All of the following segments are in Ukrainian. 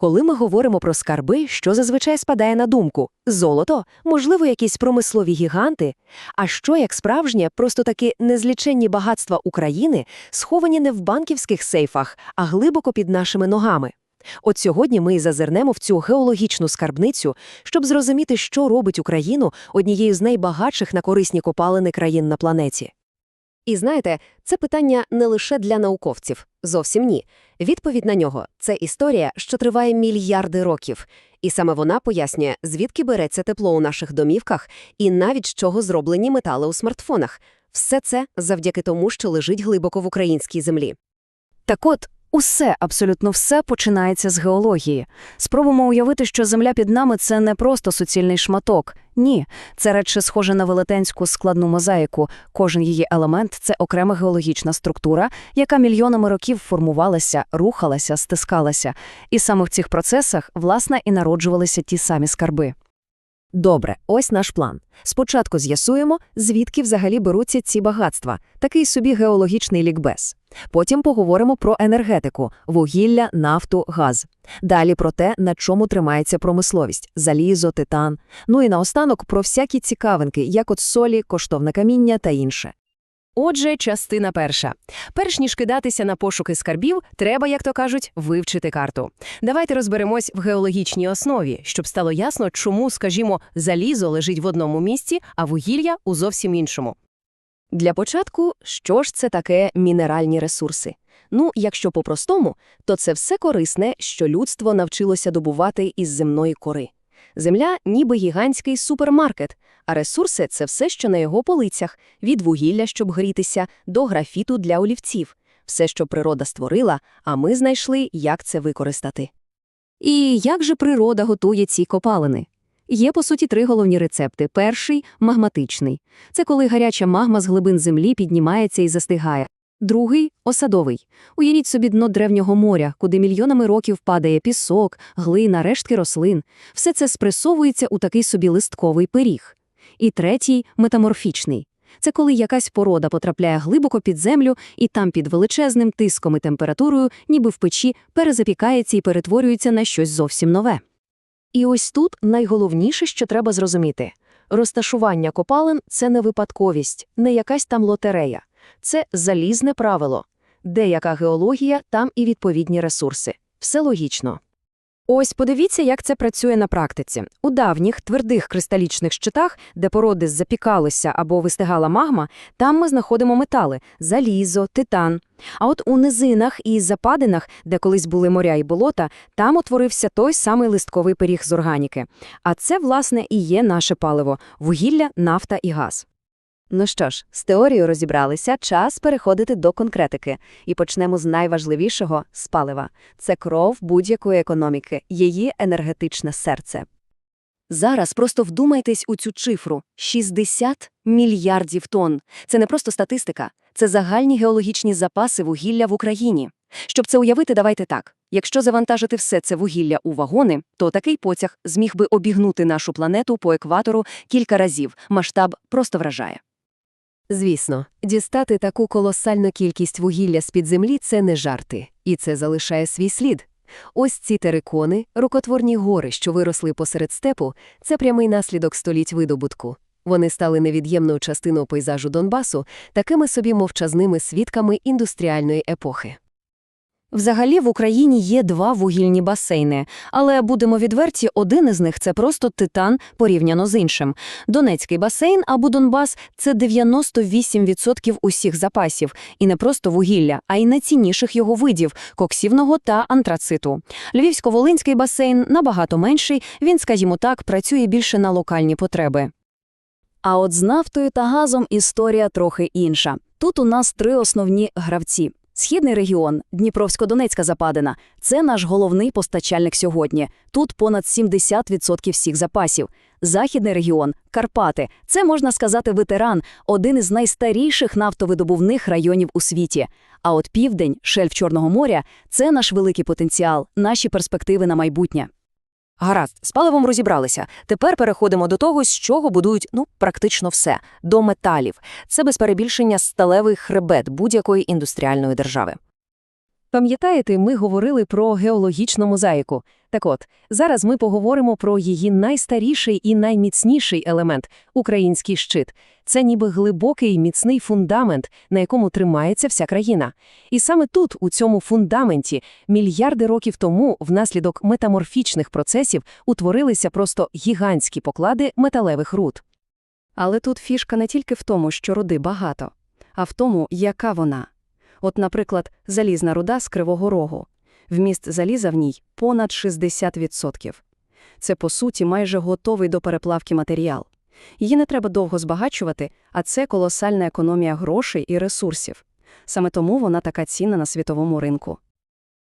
Коли ми говоримо про скарби, що зазвичай спадає на думку? Золото, можливо, якісь промислові гіганти. А що як справжнє, просто таки незліченні багатства України, сховані не в банківських сейфах, а глибоко під нашими ногами? От сьогодні ми і зазирнемо в цю геологічну скарбницю, щоб зрозуміти, що робить Україну однією з найбагатших на корисні копалини країн на планеті. І знаєте, це питання не лише для науковців, зовсім ні. Відповідь на нього це історія, що триває мільярди років. І саме вона пояснює, звідки береться тепло у наших домівках і навіть з чого зроблені метали у смартфонах. Все це завдяки тому, що лежить глибоко в українській землі. Так от, усе, абсолютно все починається з геології. Спробуємо уявити, що земля під нами це не просто суцільний шматок. Ні, це радше схоже на велетенську складну мозаїку. Кожен її елемент це окрема геологічна структура, яка мільйонами років формувалася, рухалася, стискалася. І саме в цих процесах, власне, і народжувалися ті самі скарби. Добре, ось наш план. Спочатку з'ясуємо, звідки взагалі беруться ці багатства, такий собі геологічний лікбез. Потім поговоримо про енергетику – вугілля, нафту, газ. Далі про те, на чому тримається промисловість – залізо, титан. Ну і наостанок про всякі цікавинки, як от солі, коштовне каміння та інше. Отже, частина перша. Перш ніж кидатися на пошуки скарбів, треба, як то кажуть, вивчити карту. Давайте розберемось в геологічній основі, щоб стало ясно, чому, скажімо, залізо лежить в одному місці, а вугілля у зовсім іншому. Для початку, що ж це таке мінеральні ресурси? Ну, якщо по-простому, то це все корисне, що людство навчилося добувати із земної кори. Земля ніби гігантський супермаркет, а ресурси – це все, що на його полицях, від вугілля, щоб грітися, до графіту для олівців. Все, що природа створила, а ми знайшли, як це використати. І як же природа готує ці копалини? Є, по суті, три головні рецепти. Перший – магматичний. Це коли гаряча магма з глибин землі піднімається і застигає. Другий – осадовий. Уявіть собі дно древнього моря, куди мільйонами років падає пісок, глина, рештки рослин. Все це спресовується у такий собі листковий пиріг. І третій – метаморфічний. Це коли якась порода потрапляє глибоко під землю і там під величезним тиском і температурою, ніби в печі, перезапікається і перетворюється на щось зовсім нове. І ось тут найголовніше, що треба зрозуміти. Розташування копалин – це не випадковість, не якась там лотерея. Це залізне правило. Деяка геологія, там і відповідні ресурси. Все логічно. Ось подивіться, як це працює на практиці. У давніх твердих кристалічних щитах, де породи запікалися або вистигала магма, там ми знаходимо метали – залізо, титан. А от у низинах і западинах, де колись були моря і болота, там утворився той самий листковий пиріг з органіки. А це, власне, і є наше паливо – вугілля, нафта і газ. Ну що ж, з теорією розібралися, час переходити до конкретики. І почнемо з найважливішого – з палива. Це кров будь-якої економіки, її енергетичне серце. Зараз просто вдумайтесь у цю цифру – 60 мільярдів тонн. Це не просто статистика, це загальні геологічні запаси вугілля в Україні. Щоб це уявити, давайте так. Якщо завантажити все це вугілля у вагони, то такий потяг зміг би обігнути нашу планету по екватору кілька разів. Масштаб просто вражає. Звісно, дістати таку колосальну кількість вугілля з-під землі – це не жарти, і це залишає свій слід. Ось ці терикони, рукотворні гори, що виросли посеред степу, це прямий наслідок століть видобутку. Вони стали невід'ємною частиною пейзажу Донбасу, такими собі мовчазними свідками індустріальної епохи. Взагалі в Україні є два вугільні басейни, але, будемо відверті, один із них – це просто титан порівняно з іншим. Донецький басейн або Донбас – це 98% усіх запасів. І не просто вугілля, а й найцінніших його видів – коксівного та антрациту. Львівсько-Волинський басейн набагато менший, він, скажімо так, працює більше на локальні потреби. А от з нафтою та газом історія трохи інша. Тут у нас три основні гравці. Східний регіон, Дніпровсько-Донецька западина це наш головний постачальник сьогодні. Тут понад 70% всіх запасів. Західний регіон, Карпати це можна сказати ветеран, один із найстаріших нафтовидобувних районів у світі. А от південь, шельф Чорного моря це наш великий потенціал, наші перспективи на майбутнє. Гаразд, з паливом розібралися. Тепер переходимо до того, з чого будують ну практично все до металів. Це без перебільшення сталевий хребет будь-якої індустріальної держави. Пам'ятаєте, ми говорили про геологічну мозаїку. Так от, зараз ми поговоримо про її найстаріший і найміцніший елемент – український щит. Це ніби глибокий міцний фундамент, на якому тримається вся країна. І саме тут, у цьому фундаменті, мільярди років тому, внаслідок метаморфічних процесів, утворилися просто гігантські поклади металевих руд. Але тут фішка не тільки в тому, що руди багато, а в тому, яка вона. От, наприклад, залізна руда з Кривого Рогу. Вміст заліза в ній понад 60%. Це, по суті, майже готовий до переплавки матеріал. Її не треба довго збагачувати, а це колосальна економія грошей і ресурсів. Саме тому вона така цінна на світовому ринку.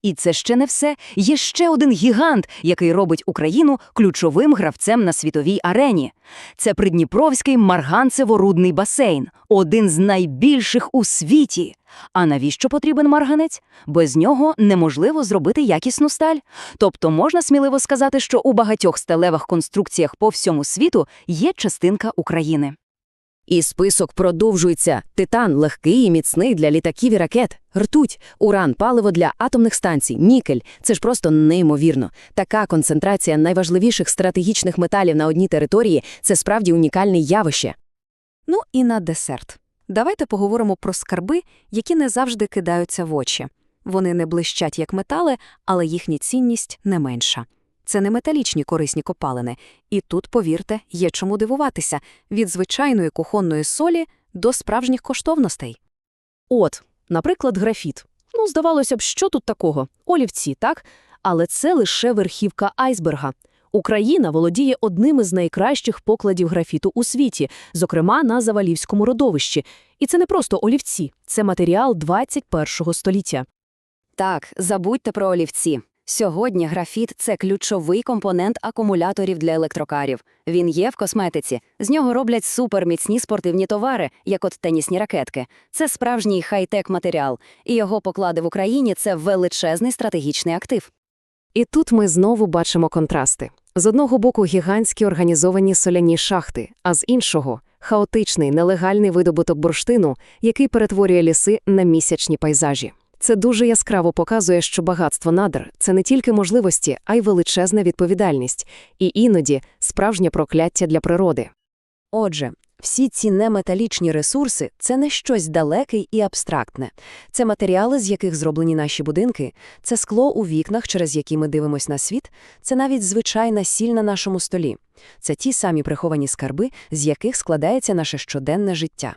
І це ще не все. Є ще один гігант, який робить Україну ключовим гравцем на світовій арені. Це Придніпровський марганцево-рудний басейн, один з найбільших у світі. А навіщо потрібен марганець? Без нього неможливо зробити якісну сталь. Тобто можна сміливо сказати, що у багатьох сталевих конструкціях по всьому світу є частинка України. І список продовжується. Титан – легкий і міцний для літаків і ракет. Ртуть, уран, паливо для атомних станцій, нікель. Це ж просто неймовірно. Така концентрація найважливіших стратегічних металів на одній території – це справді унікальне явище. Ну і на десерт. Давайте поговоримо про скарби, які не завжди кидаються в очі. Вони не блищать як метали, але їхня цінність не менша. Це не металічні корисні копалини. І тут, повірте, є чому дивуватися – від звичайної кухонної солі до справжніх коштовностей. От, наприклад, графіт. Ну, здавалося б, що тут такого? Олівці, так? Але це лише верхівка айсберга. Україна володіє одним із найкращих покладів графіту у світі, зокрема на Завалівському родовищі. І це не просто олівці, це матеріал 21-го століття. Так, забудьте про олівці. Сьогодні графіт – це ключовий компонент акумуляторів для електрокарів. Він є в косметиці. З нього роблять суперміцні спортивні товари, як от тенісні ракетки. Це справжній хай-тек матеріал, і його поклади в Україні – це величезний стратегічний актив. І тут ми знову бачимо контрасти. З одного боку гігантські організовані соляні шахти, а з іншого – хаотичний, нелегальний видобуток бурштину, який перетворює ліси на місячні пейзажі. Це дуже яскраво показує, що багатство надр – це не тільки можливості, а й величезна відповідальність, і іноді справжнє прокляття для природи. Отже, всі ці неметалічні ресурси – це не щось далеке і абстрактне. Це матеріали, з яких зроблені наші будинки, це скло у вікнах, через які ми дивимося на світ, це навіть звичайна сіль на нашому столі. Це ті самі приховані скарби, з яких складається наше щоденне життя.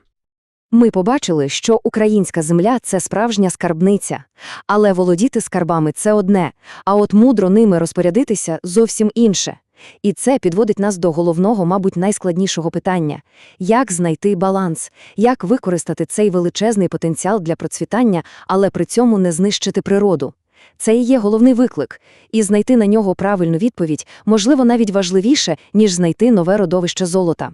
Ми побачили, що українська земля – це справжня скарбниця. Але володіти скарбами – це одне, а от мудро ними розпорядитися – зовсім інше. І це підводить нас до головного, мабуть, найскладнішого питання – як знайти баланс, як використати цей величезний потенціал для процвітання, але при цьому не знищити природу. Це і є головний виклик, і знайти на нього правильну відповідь, можливо, навіть важливіше, ніж знайти нове родовище золота.